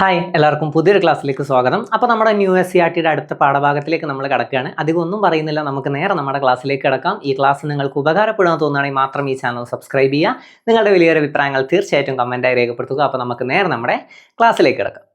Hi എല്ലാവർക്കും പുതിയൊരു ക്ലാസ്സിലേക്ക് സ്വാഗതം. അപ്പോൾ നമ്മുടെ ന്യൂ എസ് സി ആർ ടിയുടെ അടുത്ത പാഠഭാഗത്തിലേക്ക് നമ്മൾ കിടക്കുകയാണ്. അധികം ഒന്നും പറയുന്നില്ല നമുക്ക് നേരെ നമ്മുടെ ക്ലാസ്സിലേക്ക് കിടക്കാം. ഈ ക്ലാസ് നിങ്ങൾക്ക് ഉപകാരപ്പെടുമെന്ന് തോന്നുകയാണെങ്കിൽ മാത്രം ഈ ചാനൽ സബ്സ്ക്രൈബ് ചെയ്യുക. നിങ്ങളുടെ വലിയൊരു അഭിപ്രായങ്ങൾ തീർച്ചയായിട്ടും കമന്റായി രേഖപ്പെടുത്തുക. അപ്പോൾ നമുക്ക് നേരെ നമ്മുടെ ക്ലാസ്സിലേക്ക് കിടക്കാം.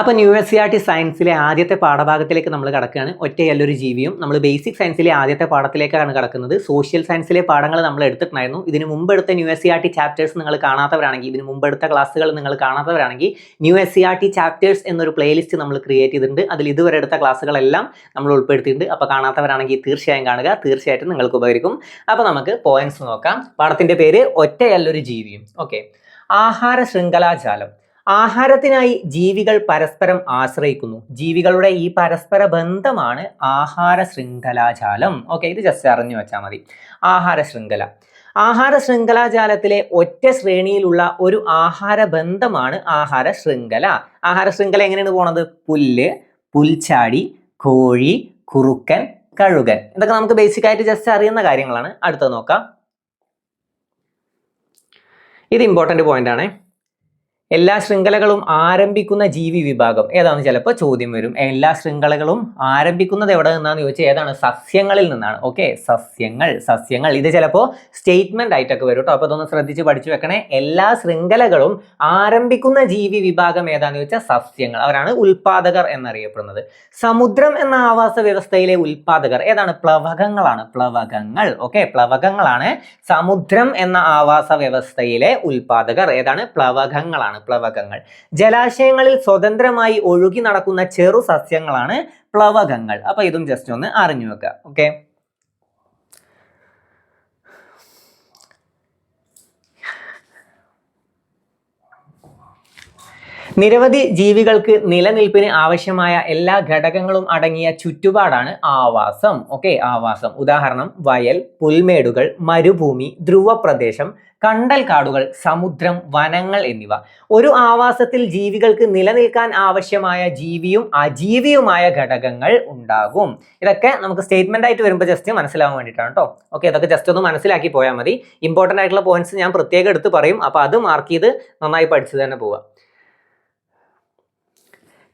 അപ്പോൾ new S C R T സയൻസിലെ ആദ്യത്തെ പാഠഭാഗത്തിലേക്ക് നമ്മൾ കിടക്കുകയാണ്. ഒറ്റയല്ലൊരു ജീവിയും. നമ്മൾ ബേസിക് സയൻസിലെ ആദ്യത്തെ പാഠത്തിലേക്കാണ് കിടക്കുന്നത്. സോഷ്യൽ സയൻസിലെ പാഠങ്ങൾ നമ്മൾ എടുത്തിട്ടുണ്ടായിരുന്നു. ഇതിന് മുമ്പ് എടുത്ത new S C R T chapters നിങ്ങൾ കാണാത്തവരാണെങ്കിൽ ഇതിന് മുമ്പ് എടുത്ത ക്ലാസ്സുകൾ നിങ്ങൾ കാണാത്തവരാണെങ്കിൽ new S C R T chapters എന്നൊരു പ്ലേലിസ്റ്റ് നമ്മൾ ക്രിയേറ്റ് ചെയ്തിട്ടുണ്ട്. അതിൽ ഇതുവരെ എടുത്ത ക്ലാസ്സുകളെല്ലാം നമ്മൾ ഉൾപ്പെടുത്തിയിട്ടുണ്ട്. അപ്പോൾ കാണാത്തവരാണെങ്കിൽ തീർച്ചയായും കാണുക. തീർച്ചയായിട്ടും നിങ്ങൾക്ക് ഉപകരിക്കും. അപ്പോൾ നമുക്ക് പോയിന്റ്സ് നോക്കാം. പാഠത്തിന്റെ പേര് ഒറ്റയല്ലൊരു ജീവിയും. ഓക്കെ ആഹാര ശൃംഖലാജാലം ആഹാരത്തിനായി ജീവികൾ പരസ്പരം ആശ്രയിക്കുന്നു. ജീവികളുടെ ഈ പരസ്പര ബന്ധമാണ് ആഹാര ശൃംഖലാജാലം. ഓക്കെ ഇത് ജസ്റ്റ് അറിഞ്ഞു വെച്ചാൽ മതി. ആഹാര ശൃംഖല. ആഹാര ശൃംഖലാജാലത്തിലെ ഒറ്റ ശ്രേണിയിലുള്ള ഒരു ആഹാര ബന്ധമാണ് ആഹാര ശൃംഖല. ആഹാര ശൃംഖല എങ്ങനെയാണ് പോണത്? പുല്ല് പുൽച്ചാടി കോഴി കുറുക്കൻ കഴുകൻ. ഇതൊക്കെ നമുക്ക് ബേസിക് ആയിട്ട് ജസ്റ്റ് അറിയുന്ന കാര്യങ്ങളാണ്. അടുത്തത് നോക്കാം. ഇത് ഇമ്പോർട്ടന്റ് പോയിന്റ് ആണ്. എല്ലാ ശൃംഖലകളും ആരംഭിക്കുന്ന ജീവി വിഭാഗം ഏതാണെന്ന് ചിലപ്പോൾ ചോദ്യം വരും. എല്ലാ ശൃംഖലകളും ആരംഭിക്കുന്നത് എവിടെ നിന്നാന്ന് ചോദിച്ചാൽ ഏതാണ്? സസ്യങ്ങളിൽ നിന്നാണ്. ഓക്കെ സസ്യങ്ങൾ സസ്യങ്ങൾ. ഇത് ചിലപ്പോൾ സ്റ്റേറ്റ്മെന്റ് ആയിട്ടൊക്കെ വരും കേട്ടോ അപ്പോൾ ഇതൊന്ന് ശ്രദ്ധിച്ച് പഠിച്ചു വെക്കണേ. എല്ലാ ശൃംഖലകളും ആരംഭിക്കുന്ന ജീവി വിഭാഗം ഏതാന്ന് ചോദിച്ചാൽ സസ്യങ്ങൾ. അവരാണ് ഉൽപാദകർ എന്നറിയപ്പെടുന്നത്. സമുദ്രം എന്ന ആവാസ വ്യവസ്ഥയിലെ ഉൽപാദകർ ഏതാണ്? പ്ലവകങ്ങളാണ്. പ്ലവകങ്ങൾ. ഓക്കെ പ്ലവകങ്ങളാണ് സമുദ്രം എന്ന ആവാസ വ്യവസ്ഥയിലെ ഉൽപാദകർ. ഏതാണ്? പ്ലവകങ്ങളാണ്. പ്ലവകങ്ങൾ. ജലാശയങ്ങളിൽ സ്വതന്ത്രമായി ഒഴുകി നടക്കുന്ന ചെറു സസ്യങ്ങളാണ് പ്ലവകങ്ങൾ. അപ്പൊ ഇതും ജസ്റ്റ് ഒന്ന് അറിഞ്ഞു വെക്കുക ഓക്കെ നിരവധി ജീവികൾക്ക് നിലനിൽപ്പിന് ആവശ്യമായ എല്ലാ ഘടകങ്ങളും അടങ്ങിയ ചുറ്റുപാടാണ് ആവാസം. ഓക്കെ ആവാസം. ഉദാഹരണം വയൽ പുൽമേടുകൾ മരുഭൂമി ധ്രുവപ്രദേശം കണ്ടൽ കാടുകൾ സമുദ്രം വനങ്ങൾ എന്നിവ. ഒരു ആവാസത്തിൽ ജീവികൾക്ക് നിലനിൽക്കാൻ ആവശ്യമായ ജീവിയും അജീവിയുമായ ഘടകങ്ങൾ ഉണ്ടാകും. ഇതൊക്കെ നമുക്ക് സ്റ്റേറ്റ്മെന്റ് ആയിട്ട് വരുമ്പോൾ ജസ്റ്റ് മനസ്സിലാവാൻ വേണ്ടിയിട്ടാണ് കേട്ടോ ഓക്കെ അതൊക്കെ ജസ്റ്റ് ഒന്ന് മനസ്സിലാക്കി പോയാൽ മതി. ഇമ്പോർട്ടന്റ് ആയിട്ടുള്ള പോയിന്റ്സ് ഞാൻ പ്രത്യേകം എടുത്ത് പറയും. അപ്പോൾ അത് മാർക്ക് ചെയ്ത് നന്നായി പഠിച്ചു തന്നെ പോവുക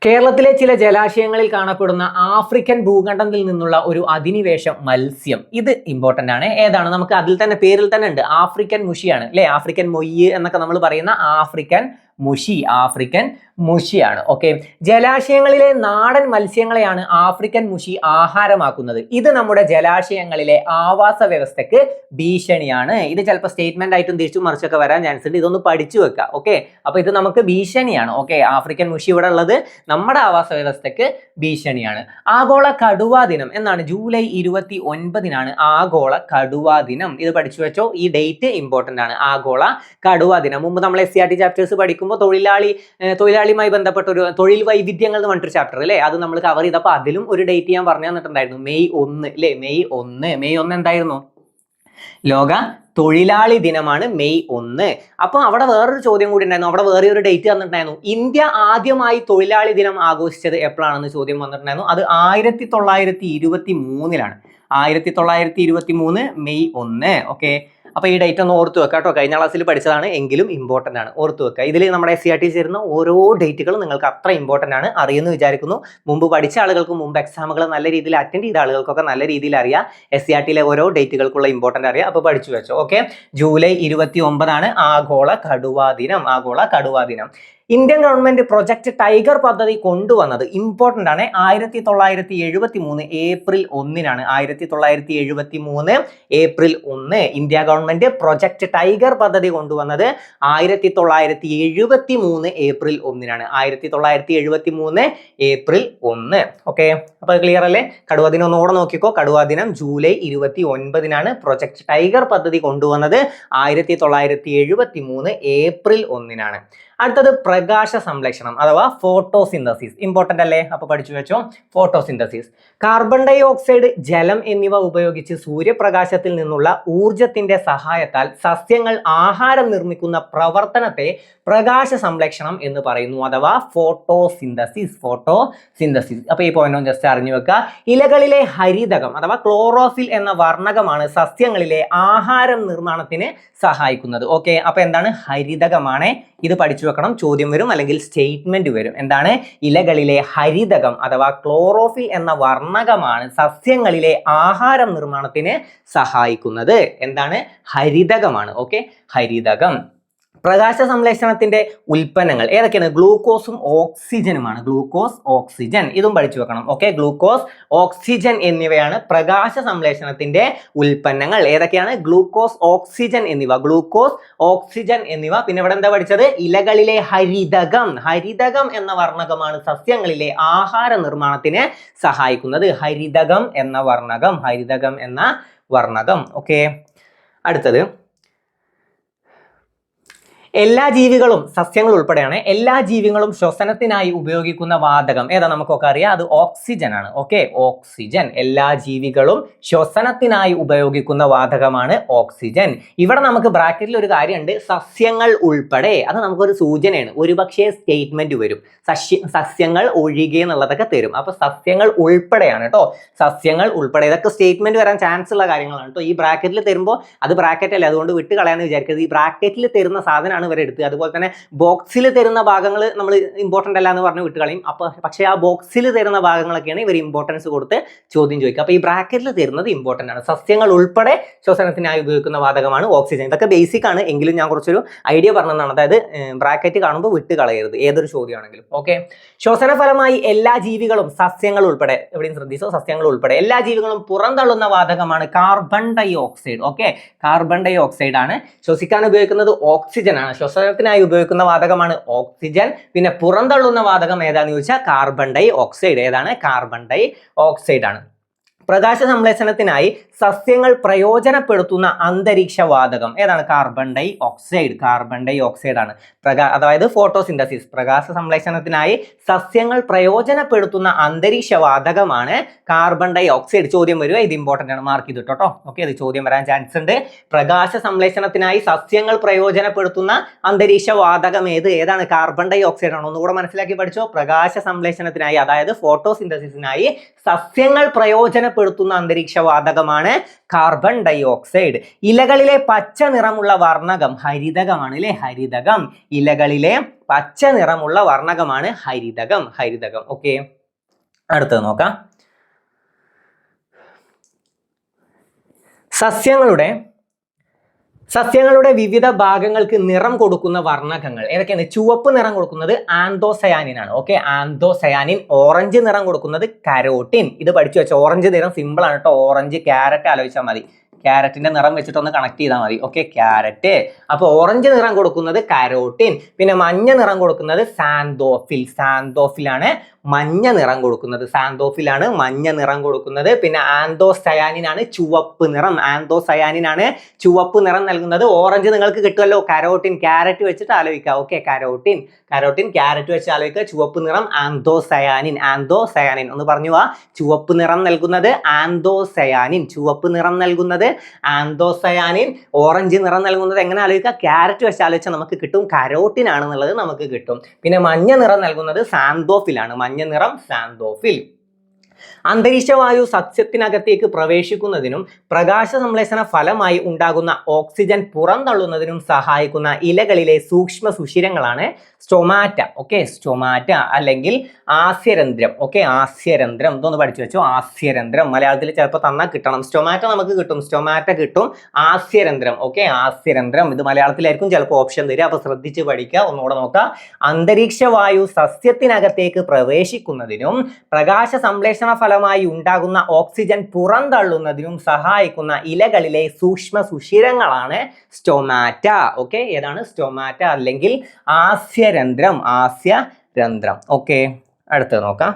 കേരളത്തിലെ ചില ജലാശയങ്ങളിൽ കാണപ്പെടുന്ന ആഫ്രിക്കൻ ഭൂഖണ്ഡത്തിൽ നിന്നുള്ള ഒരു അധിനിവേശം മത്സ്യം. ഇത് ഇമ്പോർട്ടന്റ് ആണ്. ഏതാണ്? നമുക്ക് അതിൽ തന്നെ പേരിൽ തന്നെ ഉണ്ട്. ആഫ്രിക്കൻ മുഷിയാണ്. അല്ലേ? ആഫ്രിക്കൻ മൊയ്യ് എന്നൊക്കെ നമ്മൾ പറയുന്ന ആഫ്രിക്കൻ മുഷി ആഫ്രിക്കൻ മുഷിയാണ്. ഓക്കെ ജലാശയങ്ങളിലെ നാടൻ മത്സ്യങ്ങളെയാണ് ആഫ്രിക്കൻ മുഷി ആഹാരമാക്കുന്നത്. ഇത് നമ്മുടെ ജലാശയങ്ങളിലെ ആവാസ വ്യവസ്ഥയ്ക്ക് ഭീഷണിയാണ്. ഇത് ചിലപ്പോൾ സ്റ്റേറ്റ്മെന്റ് ആയിട്ടും തിരിച്ചു മറിച്ചൊക്കെ വരാൻ ചാൻസ് ഉണ്ട്. ഇതൊന്ന് പഠിച്ചു വെക്കുക ഓക്കെ അപ്പൊ ഇത് നമുക്ക് ഭീഷണിയാണ്. ഓക്കെ ആഫ്രിക്കൻ മുഷി ഇവിടെ ഉള്ളത് നമ്മുടെ ആവാസ വ്യവസ്ഥയ്ക്ക് ഭീഷണിയാണ്. ആഗോള കടുവാ ദിനം എന്നാണ് ജൂലൈ ഇരുപത്തി ഒൻപതിനാണ് ആഗോള കടുവാ ദിനം. ഇത് പഠിച്ചു വെച്ചോ? ഈ ഡേറ്റ് ഇമ്പോർട്ടന്റ് ആണ്. ആഗോള കടുവാ ദിനം. മുമ്പ് നമ്മൾ S C R T chapters പഠിക്കുമ്പോൾ തൊഴിലാളി തൊഴിലാളിയുമായി ബന്ധപ്പെട്ട ഒരു തൊഴിൽ വൈവിധ്യങ്ങൾ എന്ന് പറഞ്ഞിട്ടൊരു ചാപ്റ്റർ അല്ലേ? അത് നമ്മൾ കവർ ചെയ്തപ്പോൾ അതിലും ഒരു ഡേറ്റ് ഞാൻ പറഞ്ഞു തന്നിട്ടുണ്ടായിരുന്നു. മെയ് ഒന്ന് അല്ലേ മെയ് ഒന്ന്. മെയ് ഒന്ന് എന്തായിരുന്നു? ലോക തൊഴിലാളി ദിനമാണ് മെയ് ഒന്ന്. അപ്പോൾ അവിടെ വേറൊരു ചോദ്യം കൂടി ഉണ്ടായിരുന്നു. അവിടെ വേറെ ഒരു ഡേറ്റ് തന്നിട്ടുണ്ടായിരുന്നു. ഇന്ത്യ ആദ്യമായി തൊഴിലാളി ദിനം ആഘോഷിച്ചത് എപ്പോഴാണെന്ന് ചോദ്യം വന്നിട്ടുണ്ടായിരുന്നു. അത് ആയിരത്തി തൊള്ളായിരത്തി ഇരുപത്തി മൂന്നിലാണ് ആയിരത്തി തൊള്ളായിരത്തി ഇരുപത്തി മൂന്ന് മെയ് ഒന്ന്. ഓക്കെ അപ്പോൾ ഈ ഡേറ്റ് ഒന്ന് ഓർത്ത് വെക്കുക കേട്ടോ കഴിഞ്ഞ ക്ലാസ്സിൽ പഠിച്ചതാണ് എങ്കിലും ഇമ്പോർട്ടന്റ് ആണ്. ഓർത്ത് വെക്കുക ഇതിൽ നമ്മുടെ എസ് സി ആർ ടി ചേരുന്ന ഓരോ ഡേറ്റുകളും നിങ്ങൾക്ക് അത്ര ഇമ്പോർട്ടന്റ് ആണ്. അറിയുമെന്ന് വിചാരിക്കുന്നു. മുമ്പ് പഠിച്ച ആളുകൾക്ക് മുമ്പ് എക്സാമുകൾ നല്ല രീതിയിൽ അറ്റൻഡ് ചെയ്ത ആളുകൾക്കൊക്കെ നല്ല രീതിയിൽ അറിയാം. എസ് സി ആർ ടിയിലെ ഓരോ ഡേറ്റുകൾക്കുള്ള ഇമ്പോർട്ടന്റ് അറിയാം. അപ്പോൾ പഠിച്ചു വെച്ചോ. ഓക്കെ ജൂലൈ ഇരുപത്തി ഒമ്പതാണ് ആഗോള കടുവാ ദിനം. ആഗോള കടുവാ ദിനം. ഇന്ത്യൻ ഗവൺമെന്റ് പ്രൊജക്ട് ടൈഗർ പദ്ധതി കൊണ്ടുവന്നത് ഇമ്പോർട്ടന്റ് ആണ്. ആയിരത്തി തൊള്ളായിരത്തി എഴുപത്തി മൂന്ന് ഏപ്രിൽ ഒന്നിനാണ്. ആയിരത്തി തൊള്ളായിരത്തി എഴുപത്തി മൂന്ന് ഏപ്രിൽ ഒന്ന് ഇന്ത്യ ഗവൺമെന്റ് പ്രൊജക്ട് ടൈഗർ പദ്ധതി കൊണ്ടുവന്നത് ആയിരത്തി തൊള്ളായിരത്തി എഴുപത്തി മൂന്ന് ഏപ്രിൽ ഒന്നിനാണ്. ആയിരത്തി തൊള്ളായിരത്തി എഴുപത്തി മൂന്ന് ഏപ്രിൽ ഒന്ന്. ഓക്കെ അപ്പോൾ ക്ലിയർ അല്ലേ? കടുവ ദിനം ഒന്നുകൂടെ നോക്കിക്കോ. കടുവ ദിനം ജൂലൈ ഇരുപത്തി ഒൻപതിനാണ് പ്രൊജക്ട് ടൈഗർ പദ്ധതി കൊണ്ടുവന്നത്. ആയിരത്തി തൊള്ളായിരത്തി എഴുപത്തി മൂന്ന് ഏപ്രിൽ ഒന്നിനാണ്. അടുത്തത് പ്രകാശ സംരക്ഷണം അഥവാ ഫോട്ടോസിന്തസിസ് ഇമ്പോർട്ടന്റ് അല്ലേ? അപ്പോൾ പഠിച്ചു വെച്ചോ. ഫോട്ടോസിന്തസിസ് കാർബൺ ഡൈ ഓക്സൈഡ് ജലം എന്നിവ ഉപയോഗിച്ച് സൂര്യപ്രകാശത്തിൽ നിന്നുള്ള ഊർജത്തിന്റെ സഹായത്താൽ സസ്യങ്ങൾ ആഹാരം നിർമ്മിക്കുന്ന പ്രവർത്തനത്തെ പ്രകാശ സംരക്ഷണം എന്ന് പറയുന്നു. അഥവാ ഫോട്ടോസിന്തസിസ് ഫോട്ടോസിന്തസിസ് അപ്പോൾ ഈ പോയിന്റ് ജസ്റ്റ് അറിഞ്ഞു വെക്കുക. ഇലകളിലെ ഹരിതകം അഥവാ ക്ലോറോഫിൽ എന്ന വർണകമാണ് സസ്യങ്ങളിലെ ആഹാരം നിർമ്മാണത്തിന് സഹായിക്കുന്നത്. ഓക്കെ അപ്പോൾ എന്താണ്? ഹരിതകമാണ്. ഇത് പഠിച്ചു വെക്കണം ചോദ്യം വരും അല്ലെങ്കിൽ സ്റ്റേറ്റ്മെന്റ് വരും. എന്താണ്? ഇലകളിലെ ഹരിതകം അഥവാ ക്ലോറോഫിൽ എന്ന വർണകമാണ് സസ്യങ്ങളിലെ ആഹാരം നിർമ്മാണത്തിന് സഹായിക്കുന്നത്. എന്താണ്? ഹരിതകമാണ്. ഓക്കെ ഹരിതകം. പ്രകാശ സംശ്ലേഷണത്തിന്റെ ഉൽപ്പന്നങ്ങൾ ഏതൊക്കെയാണ്? ഗ്ലൂക്കോസും ഓക്സിജനുമാണ്. Glucose oxygen. ഇതും പഠിച്ചു വെക്കണം. ഓക്കെ ഗ്ലൂക്കോസ് ഓക്സിജൻ എന്നിവയാണ് പ്രകാശ സംശ്ലേഷണത്തിന്റെ ഉൽപ്പന്നങ്ങൾ. ഏതൊക്കെയാണ്? ഗ്ലൂക്കോസ് ഓക്സിജൻ എന്നിവ. ഗ്ലൂക്കോസ് ഓക്സിജൻ എന്നിവ. പിന്നെ ഇവിടെ എന്താ പഠിച്ചത്? ഇലകളിലെ ഹരിതകം. ഹരിതകം എന്ന വർണകമാണ് സസ്യങ്ങളിലെ ആഹാര നിർമ്മാണത്തിന് സഹായിക്കുന്നത്. ഹരിതകം എന്ന വർണകം. ഹരിതകം എന്ന വർണകം. ഓക്കെ അടുത്തത്. എല്ലാ ജീവികളും സസ്യങ്ങൾ ഉൾപ്പെടെയാണ്. എല്ലാ ജീവികളും ശ്വസനത്തിനായി ഉപയോഗിക്കുന്ന വാതകം. ഏതാ നമുക്കൊക്കെ അറിയാം? അത് ഓക്സിജൻ ആണ്. ഓക്കെ ഓക്സിജൻ എല്ലാ ജീവികളും ശ്വസനത്തിനായി ഉപയോഗിക്കുന്ന വാതകമാണ് ഓക്സിജൻ ഇവിടെ നമുക്ക് ബ്രാക്കറ്റിൽ ഒരു കാര്യമുണ്ട്. സസ്യങ്ങൾ ഉൾപ്പെടെ. അത് നമുക്കൊരു സൂചനയാണ്. ഒരുപക്ഷെ സ്റ്റേറ്റ്മെന്റ് വരും. സസ്യ സസ്യങ്ങൾ ഒഴികെ എന്നുള്ളതൊക്കെ തരും. അപ്പൊ സസ്യങ്ങൾ ഉൾപ്പെടെയാണ് കേട്ടോ. സസ്യങ്ങൾ ഉൾപ്പെടെ. ഇതൊക്കെ സ്റ്റേറ്റ്മെന്റ് വരാൻ ചാൻസ് ഉള്ള കാര്യങ്ങളാണ് കേട്ടോ. ഈ ബ്രാക്കറ്റിൽ തരുമ്പോൾ അത് ബ്രാക്കറ്റ് അല്ലേ? അതുകൊണ്ട് വിട്ട് കളയാന്ന് വിചാരിക്കരുത്. ഈ ബ്രാക്കറ്റിൽ തരുന്ന സാധനമാണ് ഇവർ എടുത്ത് അതുപോലെ തന്നെ ബോക്സിൽ തരുന്ന ഭാഗങ്ങൾ നമ്മൾ ഇമ്പോർട്ടന്റ് അല്ല എന്ന് പറഞ്ഞ് വിട്ടുകളയും. അപ്പോൾ പക്ഷേ ആ ബോക്സിൽ തരുന്ന ഭാഗങ്ങളൊക്കെയാണ് ഇവർ ഇമ്പോർട്ടൻസ് കൊടുത്ത് ചോദ്യം ചോദിക്കുക. അപ്പോൾ ഈ ബ്രാക്കറ്റിൽ തരുന്നത് ഇമ്പോർട്ടന്റ് ആണ്. സസ്യങ്ങൾ ഉൾപ്പെടെ ശ്വസനത്തിനായി ഉപയോഗിക്കുന്ന വാതകമാണ് ഓക്സിജൻ ഇതൊക്കെ ബേസിക് ആണ്. എങ്കിലും ഞാൻ കുറച്ചൊരു ഐഡിയ പറഞ്ഞതാണ്. അതായത് ബ്രാക്കറ്റ് കാണുമ്പോൾ വിട്ട് കളയരുത് ഏതൊരു ചോദ്യമാണെങ്കിലും. ഓക്കെ? ശ്വസന ഫലമായി എല്ലാ ജീവികളും സസ്യങ്ങൾ ഉൾപ്പെടെ എവിടെയും ശ്രദ്ധിച്ചോ? സസ്യങ്ങൾ ഉൾപ്പെടെ. എല്ലാ ജീവികളും പുറന്തള്ളുന്ന വാതകമാണ് carbon dioxide okay? Carbon dioxide ആണ്. ശ്വസിക്കാൻ ഉപയോഗിക്കുന്നത് ഓക്സിജൻ ശ്വസനത്തിനായി ഉപയോഗിക്കുന്ന വാതകമാണ് ഓക്സിജൻ. പിന്നെ പുറന്തള്ളുന്ന വാതകം ഏതാന്ന് ചോദിച്ചാൽ കാർബൺ ഡൈ ഓക്സൈഡ് ഏതാണ്? കാർബൺ ഡൈ ഓക്സൈഡ് ആണ്. പ്രകാശ സംശ്ലേഷണത്തിനായി സസ്യങ്ങൾ പ്രയോജനപ്പെടുത്തുന്ന അന്തരീക്ഷ വാതകം ഏതാണ്? Carbon dioxide carbon dioxide ആണ്. പ്രകാ അതായത് ഫോട്ടോസിന്തസിസ് പ്രകാശ സംശ്ലേഷണത്തിനായി സസ്യങ്ങൾ പ്രയോജനപ്പെടുത്തുന്ന അന്തരീക്ഷ വാതകമാണ് കാർബൺ ഡൈ ഓക്സൈഡ് ചോദ്യം വരിക ഇത് ഇമ്പോർട്ടന്റ് ആണ്. മാർക്ക് ചെയ്തിട്ടോ കേട്ടോ ഓക്കെ ഇത് ചോദ്യം വരാൻ ചാൻസ് ഉണ്ട്. പ്രകാശ സംശ്ലേഷണത്തിനായി സസ്യങ്ങൾ പ്രയോജനപ്പെടുത്തുന്ന അന്തരീക്ഷ വാതകം ഏത്? ഏതാണ്? കാർബൺ ഡൈ ഓക്സൈഡ് ആണ്. ഒന്നുകൂടെ മനസ്സിലാക്കി പഠിച്ചോ. പ്രകാശ സംശ്ലേഷണത്തിനായി അതായത് ഫോട്ടോസിന്തസിസിനായി സസ്യങ്ങൾ പ്രയോജനപ്പെടുത്തുന്ന അന്തരീക്ഷ വാതകമാണ് കാർബൺ ഡൈ ഓക്സൈഡ് ഇലകളിലെ പച്ച നിറമുള്ള വർണകം ഹരിതകമാണ് അല്ലെ ഹരിതകം. ഇലകളിലെ പച്ച നിറമുള്ള വർണകമാണ് ഹരിതകം. ഹരിതകം. ഓക്കെ. അടുത്തത് നോക്കാം. സസ്യങ്ങളുടെ സസ്യങ്ങളുടെ വിവിധ ഭാഗങ്ങൾക്ക് നിറം കൊടുക്കുന്ന വർണകങ്ങൾ. ഏതൊക്കെയാണ്? ചുവപ്പ് നിറം കൊടുക്കുന്നത് ആന്തോസയാനിൻ ആണ് ഓക്കെ? ആന്തോസയാനിൻ ഓറഞ്ച് നിറം കൊടുക്കുന്നത് കരോട്ടിൻ. ഇത് പഠിച്ചു വെച്ചോ. ഓറഞ്ച് നിറം സിമ്പിൾ ആണ് കേട്ടോ. ഓറഞ്ച് ക്യാരറ്റ് ആലോചിച്ചാൽ മതി. ക്യാരറ്റിന്റെ നിറം വെച്ചിട്ടൊന്ന് കണക്ട് ചെയ്താൽ മതി. ഓക്കെ? ക്യാരറ്റ്. അപ്പോൾ ഓറഞ്ച് നിറം കൊടുക്കുന്നത് കരോട്ടിൻ. പിന്നെ മഞ്ഞ നിറം കൊടുക്കുന്നത് സാന്തോഫിൽ. സാന്തോഫിലാണ് മഞ്ഞ നിറം കൊടുക്കുന്നത്. സാന്തോഫിലാണ് മഞ്ഞ നിറം കൊടുക്കുന്നത്. പിന്നെ ആന്തോസയാനിനാണ് ചുവപ്പ് നിറം. ആന്തോസയാനിനാണ് ചുവപ്പ് നിറം നൽകുന്നത്. ഓറഞ്ച് നിങ്ങൾക്ക് കിട്ടുമല്ലോ. കരോട്ടിൻ ക്യാരറ്റ് വെച്ചിട്ട് ആലോചിക്കുക. Okay carotene. കരോട്ടിൻ ക്യാരറ്റ് വെച്ച് ആലോചിക്കുക. ചുവപ്പ് നിറം ആന്തോസയാനിൻ. ആന്തോസയാനിൻ. ഒന്ന് പറഞ്ഞു ആ ചുവപ്പ് നിറം നൽകുന്നത് ആന്തോസയാനിൻ. ചുവപ്പ് നിറം നൽകുന്നത് ആന്തോസയാനിൻ. ഓറഞ്ച് നിറം നൽകുന്നത് എങ്ങനെ ആലോചിക്കുക? ക്യാരറ്റ് വെച്ച് ആലോചിച്ചാൽ നമുക്ക് കിട്ടും. കരോട്ടിൻ ആണെന്നുള്ളത് നമുക്ക് കിട്ടും. പിന്നെ മഞ്ഞ നിറം നൽകുന്നത് സാന്തോഫിലാണ്. മഞ്ഞ നിറം സാന്തോഫിൽ. അന്തരീക്ഷവായു സസ്യത്തിനകത്തേക്ക് പ്രവേശിക്കുന്നതിനും പ്രകാശ സംശ്ലേഷണ ഫലമായി ഉണ്ടാകുന്ന ഓക്സിജൻ പുറന്തള്ളുന്നതിനും സഹായിക്കുന്ന ഇലകളിലെ സൂക്ഷ്മ സുഷിരങ്ങളാണ് സ്റ്റൊമാറ്റ ഓക്കെ സ്റ്റൊമാറ്റ അല്ലെങ്കിൽ ആസ്യരന്ധ്രം ഓക്കെ ആസ്യരന്ധ്രം. ഇതൊന്ന് പഠിച്ചു വെച്ചോ? ആസ്യരന്ധ്രം. മലയാളത്തിൽ ചിലപ്പോൾ തന്നാൽ കിട്ടണം. സ്റ്റൊമാറ്റ നമുക്ക് കിട്ടും. സ്റ്റൊമാറ്റ കിട്ടും. ആസ്യരന്ധ്രം ഓക്കെ ആസ്യരന്ധ്രം. ഇത് മലയാളത്തിലായിരിക്കും ചിലപ്പോൾ ഓപ്ഷൻ തരിക അപ്പോൾ ശ്രദ്ധിച്ച് പഠിക്കുക. ഒന്നുകൂടെ നോക്കുക. അന്തരീക്ഷവായു സസ്യത്തിനകത്തേക്ക് പ്രവേശിക്കുന്നതിനും പ്രകാശ സംശ്ലേഷണ ഫലമായി ഉണ്ടാകുന്ന ഓക്സിജൻ പുറന്തള്ളുന്നതിനും സഹായിക്കുന്ന ഇലകളിലെ സൂക്ഷ്മ സുഷിരങ്ങളാണ് സ്റ്റൊമാറ്റ. ഓക്കെ ഏതാണ്? സ്റ്റൊമാറ്റ അല്ലെങ്കിൽ ആസ്യരന്ധ്രം ആസ്യരന്ധ്രം. ഓക്കെ അടുത്തത് നോക്കാം.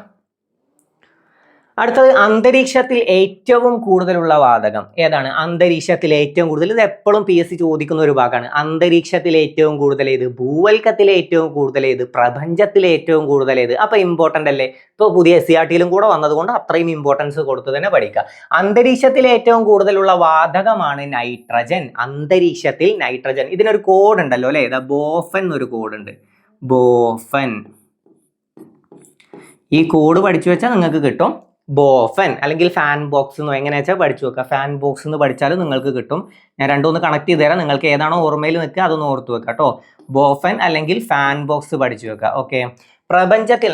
അടുത്തത് അന്തരീക്ഷത്തിൽ ഏറ്റവും കൂടുതലുള്ള വാതകം. ഏതാണ്? അന്തരീക്ഷത്തിൽ ഏറ്റവും കൂടുതൽ. ഇത് എപ്പോഴും പി എസ് സി ചോദിക്കുന്ന ഒരു ഭാഗമാണ്. അന്തരീക്ഷത്തിൽ ഏറ്റവും കൂടുതൽ ഏത്? ഭൂവൽക്കത്തിൽ ഏറ്റവും കൂടുതൽ ഏത്? പ്രപഞ്ചത്തിൽ ഏറ്റവും കൂടുതൽ ഏത്? അപ്പൊ ഇമ്പോർട്ടന്റ് അല്ലേ? ഇപ്പോൾ പുതിയ എസ് സി ആർ ടിയിലും കൂടെ വന്നതുകൊണ്ട് അത്രയും ഇമ്പോർട്ടൻസ് കൊടുത്ത് തന്നെ പഠിക്കുക അന്തരീക്ഷത്തിൽ ഏറ്റവും കൂടുതലുള്ള വാതകമാണ് നൈട്രജൻ അന്തരീക്ഷത്തിൽ നൈട്രജൻ ഇതിനൊരു കോഡ് ഉണ്ടല്ലോ അല്ലേ? ഇതാ ബോഫൻ എന്നൊരു കോഡ് ഉണ്ട്. ബോഫൻ. ഈ കോഡ് പഠിച്ചു വെച്ചാൽ നിങ്ങൾക്ക് കിട്ടും. ബോഫൻ അല്ലെങ്കിൽ ഫാൻ ബോക്സ് എന്നോ എങ്ങനെ വെച്ചാൽ പഠിച്ചു വെക്കുക ഫാൻ ബോക്സ് എന്ന് പഠിച്ചാൽ നിങ്ങൾക്ക് കിട്ടും. ഞാൻ രണ്ടൊന്ന് കണക്ട് ചെയ്ത് തരാം. നിങ്ങൾക്ക് ഏതാണോ ഓർമ്മയിൽ നിൽക്കുക അതൊന്ന് ഓർത്ത് വെക്കുക കേട്ടോ ബോഫൻ അല്ലെങ്കിൽ ഫാൻ ബോക്സ് പഠിച്ചു വെക്കുക ഓക്കെ. പ്രപഞ്ചത്തിൽ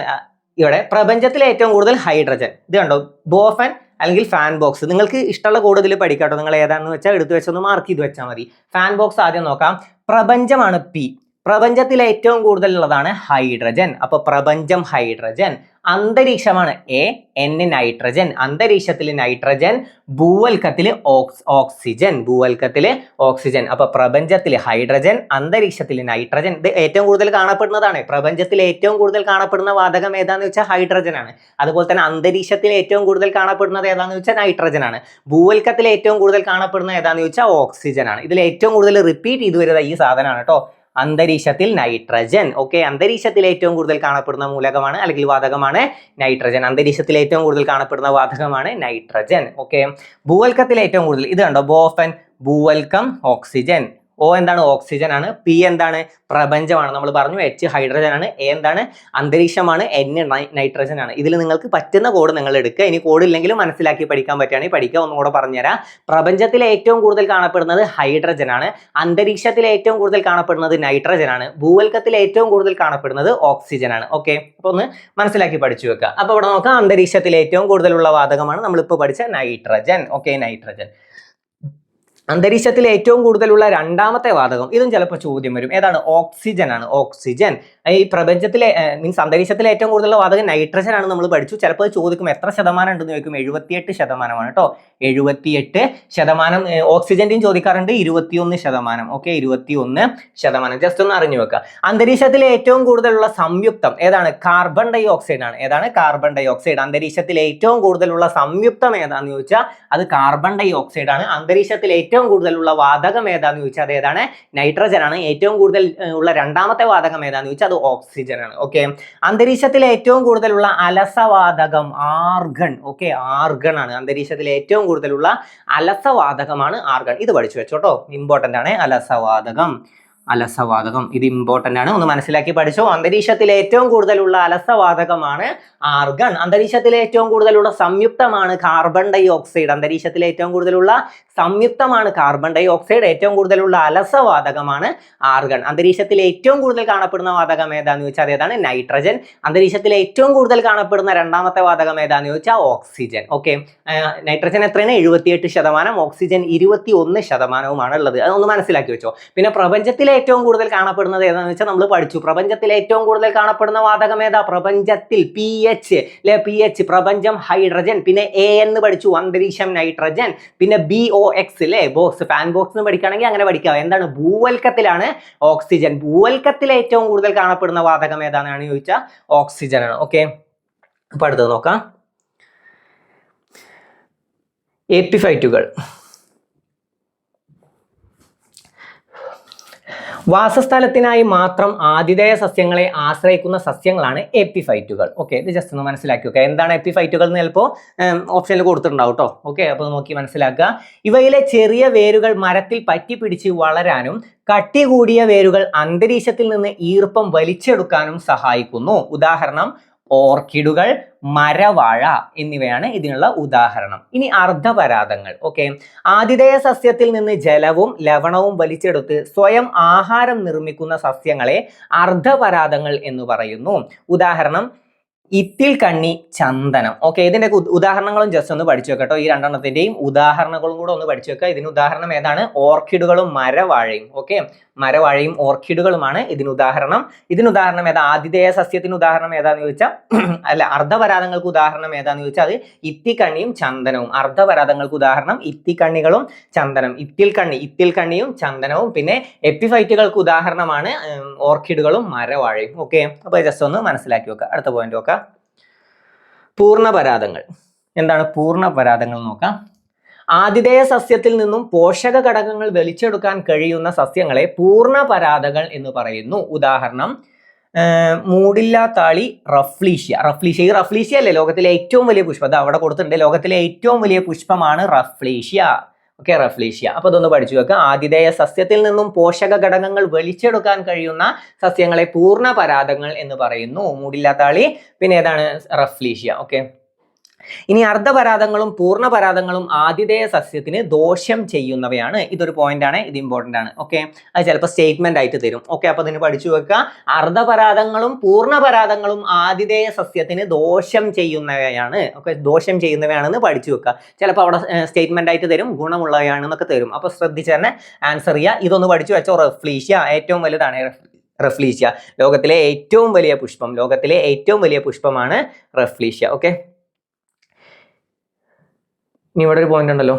ഇവിടെ പ്രപഞ്ചത്തിൽ ഏറ്റവും കൂടുതൽ ഹൈഡ്രജൻ. ഇത് കണ്ടോ? ബോഫൻ അല്ലെങ്കിൽ ഫാൻ ബോക്സ് നിങ്ങൾക്ക് ഇഷ്ടമുള്ള കൂടുതൽ പഠിക്കാട്ടോ പഠിക്കാം കേട്ടോ നിങ്ങൾ ഏതാണെന്ന് വെച്ചാൽ എടുത്തു വെച്ചൊന്ന് മാർക്ക് ചെയ്ത് വെച്ചാൽ മതി. ഫാൻ ബോക്സ് ആദ്യം നോക്കാം. പ്രപഞ്ചമാണ് പി പ്രപഞ്ചത്തിൽ ഏറ്റവും കൂടുതലുള്ളതാണ് ഹൈഡ്രജൻ. അപ്പോൾ പ്രപഞ്ചം ഹൈഡ്രജൻ. അന്തരീക്ഷമാണ്. എ എൻ നൈട്രജൻ അന്തരീക്ഷത്തിൽ നൈട്രജൻ ഭൂവൽക്കത്തിൽ ഓക്സ് ഓക്സിജൻ ഭൂവൽക്കത്തിൽ ഓക്സിജൻ അപ്പൊ പ്രപഞ്ചത്തിൽ ഹൈഡ്രജൻ അന്തരീക്ഷത്തിൽ നൈട്രജൻ ഇത് ഏറ്റവും കൂടുതൽ കാണപ്പെടുന്നതാണ്. പ്രപഞ്ചത്തിൽ ഏറ്റവും കൂടുതൽ കാണപ്പെടുന്ന വാതകം ഏതാന്ന് വെച്ചാൽ ഹൈഡ്രജൻ ആണ്. അതുപോലെ തന്നെ അന്തരീക്ഷത്തിൽ ഏറ്റവും കൂടുതൽ കാണപ്പെടുന്നത് ഏതാന്ന് വെച്ചാൽ നൈട്രജൻ ആണ്. ഭൂവൽക്കത്തിൽ ഏറ്റവും കൂടുതൽ കാണപ്പെടുന്നത് ഏതാന്ന് ചോദിച്ചാൽ ഓക്സിജൻ ആണ്. ഇതിൽ ഏറ്റവും കൂടുതൽ റിപ്പീറ്റ് ചെയ്തു വരുന്നത് ഈ സാധനമാണ് കേട്ടോ അന്തരീക്ഷത്തിൽ നൈട്രജൻ ഓക്കെ അന്തരീക്ഷത്തിൽ ഏറ്റവും കൂടുതൽ കാണപ്പെടുന്ന മൂലകമാണ് അല്ലെങ്കിൽ വാതകമാണ് നൈട്രജൻ അന്തരീക്ഷത്തിൽ ഏറ്റവും കൂടുതൽ കാണപ്പെടുന്ന വാതകമാണ് നൈട്രജൻ ഓക്കെ ഭൂവൽക്കത്തിൽ ഏറ്റവും കൂടുതൽ. ഇത് കണ്ടോ? ബോഫൻ ഭൂവൽക്കം ഓക്സിജൻ ഓ എന്താണ്? ഓക്സിജൻ ആണ്. പി എന്താണ്? പ്രപഞ്ചമാണ്. നമ്മൾ പറഞ്ഞു എച്ച് ഹൈഡ്രജൻ ആണ്. എ എന്താണ്? അന്തരീക്ഷമാണ്. എൻ നൈട്രജൻ ആണ്. ഇതിൽ നിങ്ങൾക്ക് പറ്റുന്ന കോഡ് നിങ്ങൾ എടുക്കുക. ഇനി കോഡ് ഇല്ലെങ്കിലും മനസ്സിലാക്കി പഠിക്കാൻ പറ്റുകയാണെങ്കിൽ പഠിക്കുക. ഒന്നുകൂടെ പറഞ്ഞുതരാം. പ്രപഞ്ചത്തിൽ ഏറ്റവും കൂടുതൽ കാണപ്പെടുന്നത് ഹൈഡ്രജൻ ആണ്. അന്തരീക്ഷത്തിൽ ഏറ്റവും കൂടുതൽ കാണപ്പെടുന്നത് നൈട്രജൻ ആണ്. ഭൂവൽക്കത്തിൽ ഏറ്റവും കൂടുതൽ കാണപ്പെടുന്നത് ഓക്സിജൻ ആണ്. ഓക്കെ അപ്പോൾ ഒന്ന് മനസ്സിലാക്കി പഠിച്ചു വെക്കുക. അപ്പോൾ ഇവിടെ നോക്കാം. അന്തരീക്ഷത്തിൽ ഏറ്റവും കൂടുതലുള്ള വാതകമാണ് നമ്മളിപ്പോൾ പഠിച്ച നൈട്രജൻ ഓക്കെ നൈട്രജൻ അന്തരീക്ഷത്തിൽ ഏറ്റവും കൂടുതലുള്ള രണ്ടാമത്തെ വാതകം ഇതും ചിലപ്പോൾ ചോദ്യം വരും. ഏതാണ്? ഓക്സിജൻ ആണ് ഓക്സിജൻ. ഈ പ്രപഞ്ചത്തിലെ മീൻസ് അന്തരീക്ഷത്തിലെ ഏറ്റവും കൂടുതലുള്ള വാതകം നൈട്രജൻ ആണ് നമ്മൾ പഠിച്ചു. ചിലപ്പോൾ ചോദിക്കും എത്ര ശതമാനം ഉണ്ടെന്ന് ചോദിക്കും. എഴുപത്തിയെട്ട് ശതമാനമാണ് കേട്ടോ എഴുപത്തിയെട്ട് ശതമാനം ഓക്സിജന്റെയും ചോദിക്കാറുണ്ട്. ഇരുപത്തിയൊന്ന് ശതമാനം. ഓക്കെ ഇരുപത്തിയൊന്ന് ശതമാനം. ജസ്റ്റ് ഒന്ന് അറിഞ്ഞു വെക്കുക അന്തരീക്ഷത്തിലെ ഏറ്റവും കൂടുതലുള്ള സംയുക്തം ഏതാണ്? കാർബൺ ഡൈ ഓക്സൈഡ് ആണ്. ഏതാണ്? കാർബൺ ഡൈ ഓക്സൈഡ് അന്തരീക്ഷത്തിലെ ഏറ്റവും കൂടുതലുള്ള സംയുക്തം ഏതാന്ന് ചോദിച്ചാൽ അത് കാർബൺ ഡൈ ഓക്സൈഡ് ആണ്. അന്തരീക്ഷത്തിൽ ഏറ്റവും കൂടുതലുള്ള വാതകം ഏതാന്ന് ചോദിച്ചാൽ അത് ഏതാണ്? നൈട്രജൻ ആണ്. ഏറ്റവും കൂടുതൽ ഉള്ള രണ്ടാമത്തെ വാതകം ഏതാന്ന് ചോദിച്ചാൽ അത് ഓക്സിജൻ ആണ് ഓക്കെ അന്തരീക്ഷത്തിൽ ഏറ്റവും കൂടുതലുള്ള അലസവാതകം ആർഗൺ. ഓക്കെ ആർഗൺ ആണ്. അന്തരീക്ഷത്തിൽ ഏറ്റവും കൂടുതലുള്ള അലസവാതകമാണ് ആർഗൺ. ഇത് പഠിച്ചു വെച്ചോട്ടോ. ഇമ്പോർട്ടന്റ് ആണ്. അലസവാതകം. അലസവാതകം. ഇത് ഇമ്പോർട്ടന്റ് ആണ്. ഒന്ന് മനസ്സിലാക്കി പഠിച്ചു. അന്തരീക്ഷത്തിലെ ഏറ്റവും കൂടുതലുള്ള അലസവാതകമാണ് ആർഗൺ അന്തരീക്ഷത്തിലെ ഏറ്റവും കൂടുതലുള്ള സംയുക്തമാണ് കാർബൺ ഡൈ ഓക്സൈഡ് അന്തരീക്ഷത്തിൽ ഏറ്റവും കൂടുതലുള്ള സംയുക്തമാണ് കാർബൺ ഡൈ ഓക്സൈഡ് ഏറ്റവും കൂടുതലുള്ള അലസവാതകമാണ് ആർഗൺ അന്തരീക്ഷത്തിൽ ഏറ്റവും കൂടുതൽ കാണപ്പെടുന്ന വാതകം ഏതാന്ന് ചോദിച്ചാൽ അതേതാണ് നൈട്രജൻ അന്തരീക്ഷത്തിൽ ഏറ്റവും കൂടുതൽ കാണപ്പെടുന്ന രണ്ടാമത്തെ വാതകം ഏതാന്ന് ചോദിച്ചാൽ ഓക്സിജൻ ഓക്കെ നൈട്രജൻ എത്രയാണ്? എഴുപത്തിയെട്ട് ശതമാനം. ഓക്സിജൻ ഇരുപത്തി ഒന്ന് ശതമാനവുമാണ് ഉള്ളത് അതൊന്ന് മനസ്സിലാക്കി വെച്ചോ. പിന്നെ പ്രപഞ്ചത്തിലെ ഏറ്റവും കൂടുതൽ കാണപ്പെടുന്നത് ഏതാണെന്ന് വെച്ചാൽ നമ്മൾ പഠിച്ചു. പ്രപഞ്ചത്തിൽ ഏറ്റവും കൂടുതൽ കാണപ്പെടുന്ന വാതകം ഏതാ? പ്രപഞ്ചത്തിൽ പി എച്ച് അല്ലെ പി എച്ച് പ്രപഞ്ചം ഹൈഡ്രജൻ പിന്നെ എ എന്ന് പഠിച്ചു. അന്തരീക്ഷം നൈട്രജൻ പിന്നെ ബി ഒ എക്സ് അല്ലേ ബോക്സ്. ഫാൻ ബോക്സ് എന്ന് പഠിക്കുകയാണെങ്കിൽ അങ്ങനെ പഠിക്കാം. എന്താണ്? ഭൂവൽക്കത്തിലാണ് ഓക്സിജൻ. ഭൂവൽക്കത്തിൽ ഏറ്റവും കൂടുതൽ കാണപ്പെടുന്ന വാതകം ഏതാണെന്നാണ് ചോദിച്ചാൽ ഓക്സിജൻ ആണ്. ഓക്കെ അടുത്തത് നോക്കാം. എപ്പിഫൈറ്റുകൾ വാസസ്ഥലത്തിനായി മാത്രം ആതിഥേയ സസ്യങ്ങളെ ആശ്രയിക്കുന്ന സസ്യങ്ങളാണ് എപ്പിഫൈറ്റുകൾ. ഓക്കെ ഇത് ജസ്റ്റ് ഒന്ന് മനസ്സിലാക്കി വെക്കുക. എന്താണ് എപ്പിഫൈറ്റുകൾ എന്ന് ചിലപ്പോൾ ഓപ്ഷനിൽ കൊടുത്തിട്ടുണ്ടാവും കേട്ടോ ഓക്കെ അപ്പോൾ നോക്കി മനസ്സിലാക്കുക. ഇവയിലെ ചെറിയ വേരുകൾ മരത്തിൽ പറ്റി പിടിച്ച് വളരാനും കട്ടി കൂടിയ വേരുകൾ അന്തരീക്ഷത്തിൽ നിന്ന് ഈർപ്പം വലിച്ചെടുക്കാനും സഹായിക്കുന്നു. ഉദാഹരണം ഓർക്കിഡുകൾ മരവാഴ എന്നിവയാണ് ഇതിനുള്ള ഉദാഹരണം. ഇനി അർദ്ധപരാതങ്ങൾ ഓക്കെ. ആതിഥേയ സസ്യത്തിൽ നിന്ന് ജലവും ലവണവും വലിച്ചെടുത്ത് സ്വയം ആഹാരം നിർമ്മിക്കുന്ന സസ്യങ്ങളെ അർദ്ധപരാതങ്ങൾ എന്ന് പറയുന്നു. ഉദാഹരണം ഇത്തിൽ കണ്ണി ചന്ദനം ഓക്കെ. ഇതിന്റെ ഉദാഹരണങ്ങളും ജസ്റ്റ് ഒന്ന് പഠിച്ചു വെക്കട്ടോ ഈ രണ്ടെണ്ണത്തിന്റെയും ഉദാഹരണങ്ങളും കൂടെ ഒന്ന് പഠിച്ചു വെക്കുക ഇതിന് ഉദാഹരണം ഏതാണ്? ഓർക്കിഡുകളും മരവാഴയും ഓക്കെ. മരവാഴയും ഓർക്കിഡുകളുമാണ് ഇതിന് ഉദാഹരണം. ഇതിന് ഉദാഹരണം ഏതാ? ആതിഥേയ സസ്യത്തിന് ഉദാഹരണം ഏതാന്ന് ചോദിച്ചാൽ അല്ല അർദ്ധപരാതങ്ങൾക്ക് ഉദാഹരണം ഏതാന്ന് ചോദിച്ചാൽ അത് ഇത്തിക്കണ്ണിയും ചന്ദനവും. അർദ്ധപരാതങ്ങൾക്ക് ഉദാഹരണം ഇത്തിക്കണ്ണികളും ചന്ദനം. ഇത്തിൽ കണ്ണി ഇത്തിൽ കണ്ണിയും ചന്ദനവും. പിന്നെ എപ്പിഫൈറ്റുകൾക്ക് ഉദാഹരണമാണ് ഓർക്കിഡുകളും മരവാഴയും. ഓക്കെ? അപ്പോൾ ജസ്റ്റ് ഒന്ന് മനസ്സിലാക്കി വെക്കുക അടുത്ത പോയിന്റ് നോക്കാം. പൂർണപരാതങ്ങൾ. എന്താണ് പൂർണപരാതങ്ങൾ നോക്കാം? ആതിഥേയ സസ്യത്തിൽ നിന്നും പോഷക ഘടകങ്ങൾ വലിച്ചെടുക്കാൻ കഴിയുന്ന സസ്യങ്ങളെ പൂർണ പരാതകൾ എന്ന് പറയുന്നു. ഉദാഹരണം മൂടില്ലാത്താളി റഫ്ലീഷ്യ. റഫ്ലീഷ്യ ഈ റഫ്ലീഷ്യ അല്ലേ ലോകത്തിലെ ഏറ്റവും വലിയ പുഷ്പം? അത് അവിടെ കൊടുത്തിട്ടുണ്ട്. ലോകത്തിലെ ഏറ്റവും വലിയ പുഷ്പമാണ് റഫ്ലീഷ്യ. ഓക്കെ റഫ്ലീഷ്യ. അപ്പൊ അതൊന്ന് പഠിച്ചു വെക്കുക ആതിഥേയ സസ്യത്തിൽ നിന്നും പോഷക ഘടകങ്ങൾ വലിച്ചെടുക്കാൻ കഴിയുന്ന സസ്യങ്ങളെ പൂർണ പരാതങ്ങൾ എന്ന് പറയുന്നു. മൂടില്ലാത്താളി പിന്നെ ഏതാണ്? റഫ്ലീഷ്യ. ഓക്കെ. ഇനി അർദ്ധപരാതങ്ങളും പൂർണപരാതങ്ങളും ആതിഥേയ സസ്യത്തിന് ദോഷം ചെയ്യുന്നവയാണ്. ഇതൊരു പോയിന്റ് ആണ്. ഇത് ഇമ്പോർട്ടന്റ് ആണ്. ഓക്കെ അത് ചിലപ്പോൾ സ്റ്റേറ്റ്മെന്റ് ആയിട്ട് തരും. ഓക്കെ അപ്പൊ അതിന് പഠിച്ചു വെക്കുക. അർദ്ധപരാതങ്ങളും പൂർണപരാതങ്ങളും ആതിഥേയ സസ്യത്തിന് ദോഷം ചെയ്യുന്നവയാണ്. ഓക്കെ ദോഷം ചെയ്യുന്നവയാണെന്ന് പഠിച്ചു വെക്കുക. ചിലപ്പോൾ അവിടെ സ്റ്റേറ്റ്മെന്റ് ആയിട്ട് തരും. ഗുണമുള്ളവയാണെന്നൊക്കെ തരും. അപ്പൊ ശ്രദ്ധിച്ച് തന്നെ ആൻസർ ചെയ്യുക. ഇതൊന്ന് പഠിച്ചു വെച്ചോ റഫ്ലീഷ്യ ഏറ്റവും വലുതാണ്. റഫ്ലീഷ്യ ലോകത്തിലെ ഏറ്റവും വലിയ പുഷ്പം. ലോകത്തിലെ ഏറ്റവും വലിയ പുഷ്പമാണ് റഫ്ലീഷ്യ ഓക്കെ ഇനി ഇവിടെ ഒരു പോയിന്റ് ഉണ്ടല്ലോ.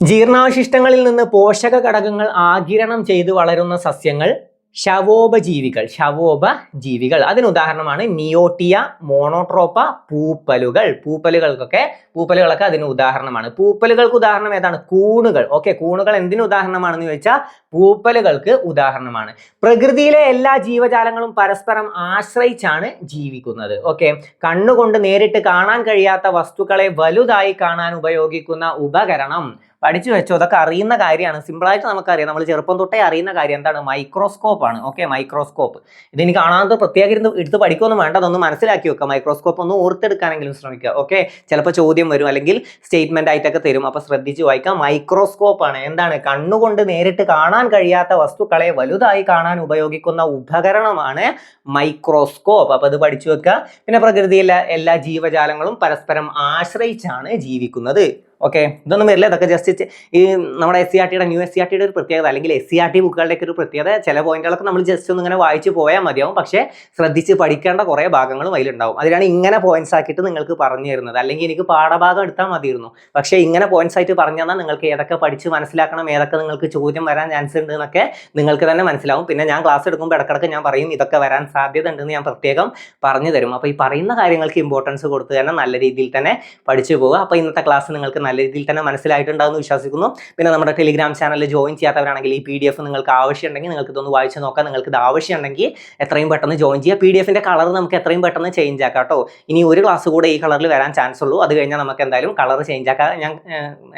ജീർണാവശിഷ്ടങ്ങളിൽ നിന്ന് പോഷക ഘടകങ്ങൾ ആകിരണം ചെയ്ത് വളരുന്ന സസ്യങ്ങൾ ശവോപജീവികൾ ശവോപജീവികൾ. അതിന് ഉദാഹരണമാണ് നിയോട്ടിയ മോണോട്രോപ്പ പൂപ്പലുകൾ. പൂപ്പലുകൾക്കൊക്കെ പൂപ്പലുകളൊക്കെ അതിന് ഉദാഹരണമാണ്. പൂപ്പലുകൾക്ക് ഉദാഹരണം ഏതാണ്? കൂണുകൾ. ഓക്കെ കൂണുകൾ എന്തിന് ഉദാഹരണമാണെന്ന് ചോദിച്ചാൽ പൂപ്പലുകൾക്ക് ഉദാഹരണമാണ്. പ്രകൃതിയിലെ എല്ലാ ജീവജാലങ്ങളും പരസ്പരം ആശ്രയിച്ചാണ് ജീവിക്കുന്നത്. ഓക്കെ കണ്ണുകൊണ്ട് നേരിട്ട് കാണാൻ കഴിയാത്ത വസ്തുക്കളെ വലുതായി കാണാൻ ഉപയോഗിക്കുന്ന ഉപകരണം. പഠിച്ചു വെച്ചോ. അതൊക്കെ അറിയുന്ന കാര്യമാണ്. സിമ്പിളായിട്ട് നമുക്കറിയാം. നമ്മൾ ചെറുപ്പം തൊട്ടേ അറിയുന്ന കാര്യം എന്താണ്? മൈക്രോസ്കോപ്പ് ആണ്. ഓക്കെ മൈക്രോസ്കോപ്പ് ഇതിന് കാണാത്ത പ്രത്യേകം ഇരുന്ന് എടുത്ത് പഠിക്കൊന്നും വേണ്ട. അതൊന്ന് മനസ്സിലാക്കി വെക്കുക. മൈക്രോസ്കോപ്പ് ഒന്ന് ഓർത്തെടുക്കാനെങ്കിലും ശ്രമിക്കുക. ഓക്കെ ചിലപ്പോൾ ചോദ്യം വരും. അല്ലെങ്കിൽ സ്റ്റേറ്റ്മെന്റ് ആയിട്ടൊക്കെ തരും. അപ്പോൾ ശ്രദ്ധിച്ച് വായിക്കാം മൈക്രോസ്കോപ്പ് ആണ്. എന്താണ്? കണ്ണുകൊണ്ട് നേരിട്ട് കാണാൻ കഴിയാത്ത വസ്തുക്കളെ വലുതായി കാണാൻ ഉപയോഗിക്കുന്ന ഉപകരണമാണ് മൈക്രോസ്കോപ്പ് അപ്പോൾ അത് പഠിച്ചു വെക്കുക. പിന്നെ പ്രകൃതിയിലെ എല്ലാ ജീവജാലങ്ങളും പരസ്പരം ആശ്രയിച്ചാണ് ജീവിക്കുന്നത്. ഓക്കെ ഇതൊന്നും വരില്ല. ഇതൊക്കെ ജസ്റ്റ് ഈ നമ്മുടെ എസ് സി ആർ ടിയുടെ ന്യൂ എസ് സി ആർ ടിയുടെ ഒരു പ്രത്യേകത അല്ലെങ്കിൽ എസ് സി ആർ ടി ബുക്കുകളുടെ ഒരു പ്രത്യേകത. ചില പോയിന്റുകളൊക്കെ നമ്മൾ ജസ്റ്റ് ഒന്ന് ഇങ്ങനെ വായിച്ച് പോയാൽ മതിയാവും. പക്ഷേ ശ്രദ്ധിച്ച് പഠിക്കേണ്ട കുറേ ഭാഗങ്ങളും അതിലുണ്ടാവും. അതിലാണ് ഇങ്ങനെ പോയിന്റ്സ് ആക്കിയിട്ട് നിങ്ങൾക്ക് പറഞ്ഞു തരുന്നത്. അല്ലെങ്കിൽ എനിക്ക് പാഠഭാഗം എടുത്താൽ മതിയിരുന്നു പക്ഷേ ഇങ്ങനെ പോയിന്റ്സ് ആയിട്ട് പറഞ്ഞു തന്നാൽ നിങ്ങൾക്ക് ഏതൊക്കെ പഠിച്ച് മനസ്സിലാക്കണം ഏതൊക്കെ നിങ്ങൾക്ക് ചോദ്യം വരാൻ ചാൻസ് ഉണ്ട് എന്നൊക്കെ നിങ്ങൾക്ക് തന്നെ മനസ്സിലാവും. പിന്നെ ഞാൻ ക്ലാസ് എടുക്കുമ്പോൾ ഇടക്കിടക്ക് ഞാൻ പറയും ഇതൊക്കെ വരാൻ സാധ്യത ഉണ്ടെന്ന് ഞാൻ പ്രത്യേകം പറഞ്ഞു തരും. അപ്പോൾ ഈ പറയുന്ന കാര്യങ്ങൾക്ക് ഇമ്പോർട്ടൻസ് കൊടുത്ത് തന്നെ നല്ല രീതിയിൽ തന്നെ പഠിച്ചു പോകുക അപ്പോൾ ഇന്നത്തെ ക്ലാസ് നിങ്ങൾക്ക് നല്ല രീതിയിൽ തന്നെ മനസ്സിലായിട്ടുണ്ടാകുമെന്ന് വിശ്വസിക്കുന്നു. പിന്നെ നമ്മുടെ ടെലിഗ്രാം ചാനലിൽ ജോയിൻ ചെയ്യാത്തവരാണെങ്കിൽ ഈ പി ഡി എഫ് നിങ്ങൾക്ക് ആവശ്യമുണ്ടെങ്കിൽ നിങ്ങൾക്ക് ഇതൊന്ന് വായിച്ച് നോക്കാം. നിങ്ങൾക്ക് ഇത് ആവശ്യമുണ്ടെങ്കിൽ എത്രയും പെട്ടെന്ന് ജോയിൻ ചെയ്യുക. പി ഡി എഫിന്റെ കളർ നമുക്ക് എത്രയും പെട്ടെന്ന് ചേഞ്ച് ആക്കാം കേട്ടോ. ഇനി ഒരു ക്ലാസ് കൂടെ ഈ കളറിൽ വരാൻ ചാൻസ് ഉള്ളൂ. അത് കഴിഞ്ഞാൽ നമുക്ക് എന്തായാലും കളർ ചേഞ്ച് ആക്കാം. ഞാൻ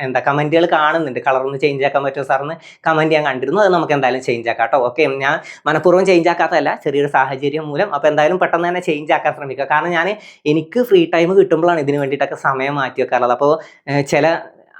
എന്താ കമന്റുകൾ കാണുന്നുണ്ട്. കളർ ഒന്ന് ചേഞ്ച് ആക്കാൻ പറ്റുമോ സാറിന് കമന്റ് ഞാൻ കണ്ടിരുന്നു. അത് നമുക്ക് എന്തായാലും ചേഞ്ച് ആക്കാം കേട്ടോ. ഓക്കെ ഞാൻ മനഃപൂർവം ചേഞ്ച് ആക്കാത്തതല്ല. ചെറിയൊരു സാഹചര്യം മൂലം. അപ്പോൾ എന്തായാലും പെട്ടെന്ന് തന്നെ ചേഞ്ച് ആക്കാൻ ശ്രമിക്കുക. കാരണം ഞാൻ എനിക്ക് ഫ്രീ ടൈം കിട്ടുമ്പോഴാണ് ഇതിന് വേണ്ടിയിട്ടൊക്കെ സമയം മാറ്റി വെക്കാറുള്ളത് അപ്പോൾ ചില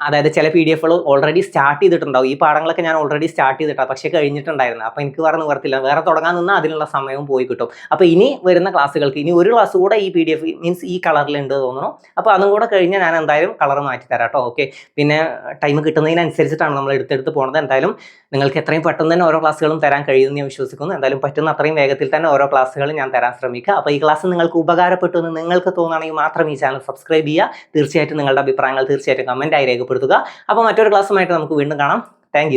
അതായത് ചില പി ഡി എഫുകൾ ഓൾറെഡി സ്റ്റാർട്ട് ചെയ്തിട്ടുണ്ടാവും. ഈ പാഠങ്ങളൊക്കെ ഞാൻ ഓൾറെഡി സ്റ്റാർട്ട് ചെയ്തിട്ടാണ് പക്ഷേ കഴിഞ്ഞിട്ടുണ്ടായിരുന്നു അപ്പോൾ എനിക്ക് വേറെ നിവർത്തില്ല വേറെ തുടങ്ങാൻ നിന്നാൽ അതിനുള്ള സമയവും പോയി കിട്ടും. അപ്പോൾ ഇനി വരുന്ന ക്ലാസ്സുകൾക്ക് ഇനി ഒരു ക്ലാസ് കൂടെ ഈ പി ഡി എഫ് മീൻസ് ഈ കളറിലുണ്ട് തോന്നുന്നു. അപ്പോൾ അതും കൂടെ കഴിഞ്ഞാൽ ഞാൻ എന്തായാലും കളർ മാറ്റി തരാം കേട്ടോ ഓക്കെ പിന്നെ ടൈം കിട്ടുന്നതിനനുസരിച്ചിട്ടാണ് നമ്മൾ എടുത്തെടുത്ത് പോകുന്നത് എന്തായാലും നിങ്ങൾക്ക് എത്രയും പെട്ടെന്ന് തന്നെ ഓരോ ക്ലാസ്സുകളും തരാൻ കഴിയുമെന്ന് ഞാൻ വിശ്വസിക്കുന്നു. എന്തായാലും പറ്റുന്ന അത്രയും വേഗത്തിൽ തന്നെ ഓരോ ക്ലാസ്സുകളും ഞാൻ തരാൻ ശ്രമിക്കുക. അപ്പോൾ ഈ ക്ലാസ് നിങ്ങൾക്ക് ഉപകാരപ്പെട്ടു എന്ന് നിങ്ങൾക്ക് തോന്നുകയാണെങ്കിൽ മാത്രം ഈ ചാനൽ സബ്സ്ക്രൈബ് ചെയ്യുക. തീർച്ചയായിട്ടും നിങ്ങളുടെ അഭിപ്രായങ്ങൾ തീർച്ചയായിട്ടും കമന്റായി രേഖപ്പെടുത്തുക. അപ്പോൾ മറ്റൊരു ക്ലാസ്സുമായിട്ട് നമുക്ക് വീണ്ടും കാണാം. താങ്ക്